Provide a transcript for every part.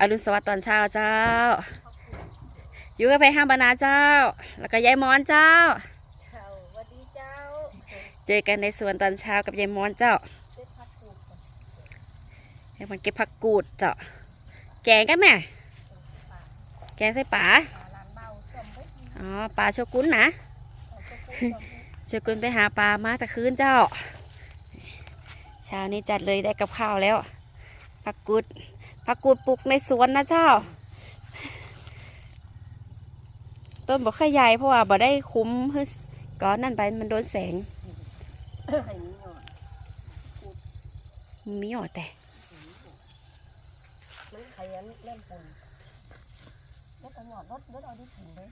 อรุณสวัสดิ์ตอนเช้าเจ้า อยู่กับไปห้างบรรณาเจ้า แล้วก็ยายมอนเจ้าเจ้าสวัสดีเจ้า เจอกันในสวนตอนเช้ากับยายมอนเจ้าเป็นพักปลูกก่อนให้มันเก็บผักกูดเจ้า แกงกันแม่แกงใส่ป่าปลาล้างเบาจมไว้ดีอ๋อปลาโชกุนนะเอาตัวปลูกก่อนโชกุนไปหาปลามาแต่คืนเจ้าเช้านี้จัดเลยได้กับข้าวแล้วผักกูด ผักกูดปลูกในสวนนะเจ้า ต้นบอกขยายเพราะว่าบ่ได้คุ้มให้ก้อนนั่นไปมันโดนแสง มีหยอดแต่มันไข่ยันเล่มปนแล้วก็หยอดรถรถเอาด้กินเลย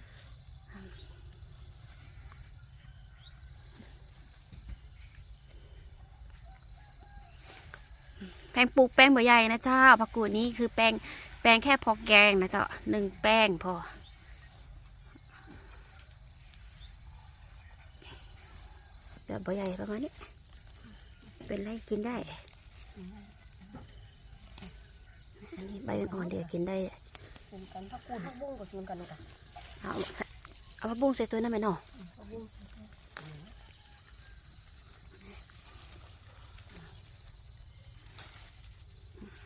งปลูกแป้งบ่ใหญ่นะเจ้าผักกูดนี้คือแป้งแป้งแค่พอแกงนะเจ้าหนึ่งแป้งพอแบบบ่ใหญ่ประมาณนี้ เป็นไรกินได้ อันนี้ใบอ่อนๆเดี๋ยวกินได้กินกันพักปูพักบุ้งก็กินกันเลยกันเอาเอาผักบุ้งใส่ตัวนั้นไหมเนาะ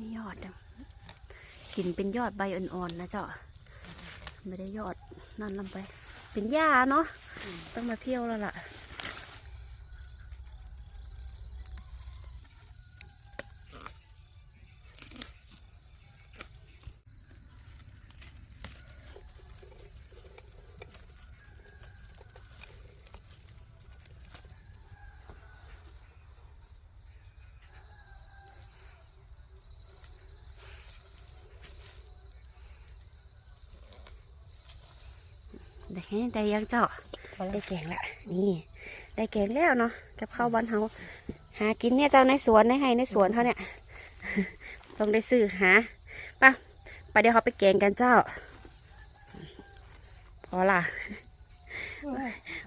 นี่ยอดอะกินเป็นยอดใบอ่อนๆนะเจ้าไม่ได้ยอดนั่นลำไป เป็นหญ้าเนาะต้องมาเพี้ยวแล้วล่ะ ได้แค่ได้ยังเจ้าได้แกงละนี่ ได้แกงแล้วเนาะกับข้าวบ้านเฮาหากินเนี่ยเจ้าในสวนในให้ในสวนเขาเนี่ยต้องได้ซื้อหาป่ะไปเดี๋ยวเขาไปแกงกันเจ้า พอละ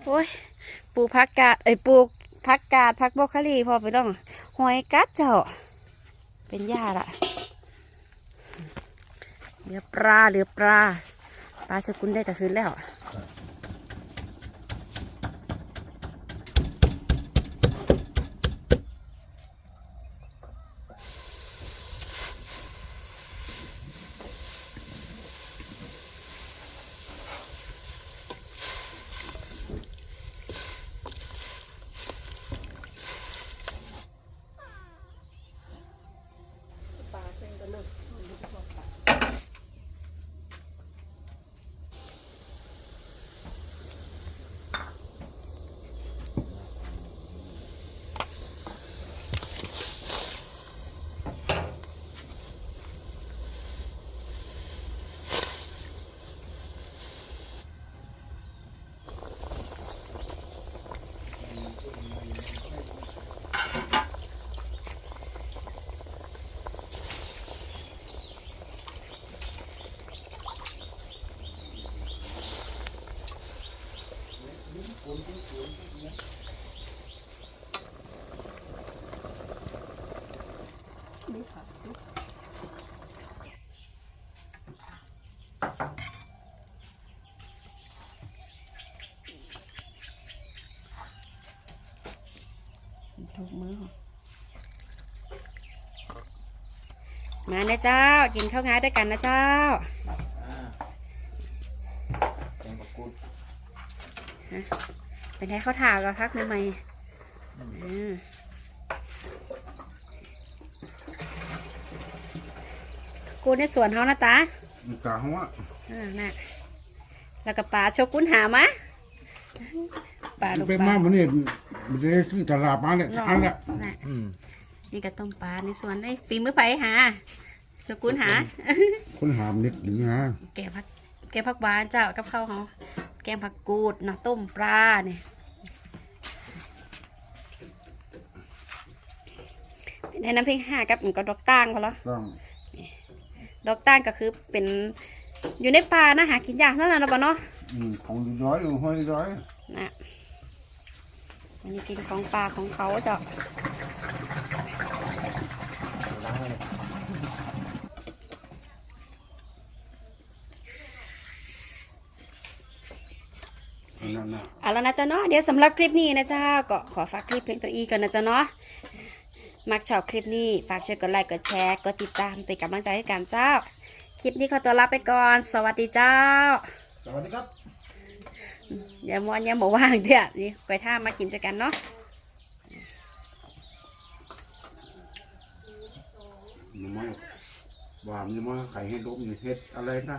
โอ้ยปลูกผักกาดเอ้ยปลูกผักกาดผักบรอกโคลีพอไปต้องหอยกัดเจ้า เป็นหญ้าละเหลือปลาเหลือปลาปลาชะกุนได้แต่คืนแล้ว ถูกมือมานะเจ้า กินข้าวงาด้วยกันนะเจ้าแกงผักกูด เป็นไงข้าวถาก็พักใหม่ๆอืมกูในสวนเขานะตามีกาหัวอ่าน่ะแล้วก็ปลาโชกุนหามาปลาลูกไปปมาลาวันนี้มันจะได้ซื้อตลาดมาเนี่ยอันละน่ะอืมนี่ก็ต้มปลาในสวนได้ฝีมือไปหาโชกุนหา คนหามนิดหนึ่งนะแกงผักแกงผักหวานเจ้ากับข้าวเขาแกงผักกูดเนาะต้มปลาเนี่ยเป็นให้น้ำพริกห่ากับมันก็ดอกต่างพอแล้วต้องดอกต่างก็คือเป็นอยู่ในป่านะหากินยากเท่านั้นนะปะเนาะอืมของดีร้อยอยู่ห้อยร้อยนะอันนี้กินของป่าของเขาเจ้า ล้าง เลยอันนั้นนะเอาแล้วนะจ๊ะเนาะเดี๋ยวสำหรับคลิปนี้นะเจ้าก็ขอฝากคลิปเพลงตัวอีก่อนนะจ๊ะเนาะมักชอบคลิปนี้ฝากช่วยกดไลค์กดแชร์กดติดตามเป็นกำลังใจให้กันเจ้า คลิปนี้ขอตัวลาไปก่อน สวัสดีเจ้า สวัสดีครับอย่ามวนอย่าหมว่างเดี๋ยวนี่ไปท่ามากินด้วยกันเนาะยังไม่ว่ามันยังไม่ไข่ให้ล้มอยู่เฮ็ดอะไรนะ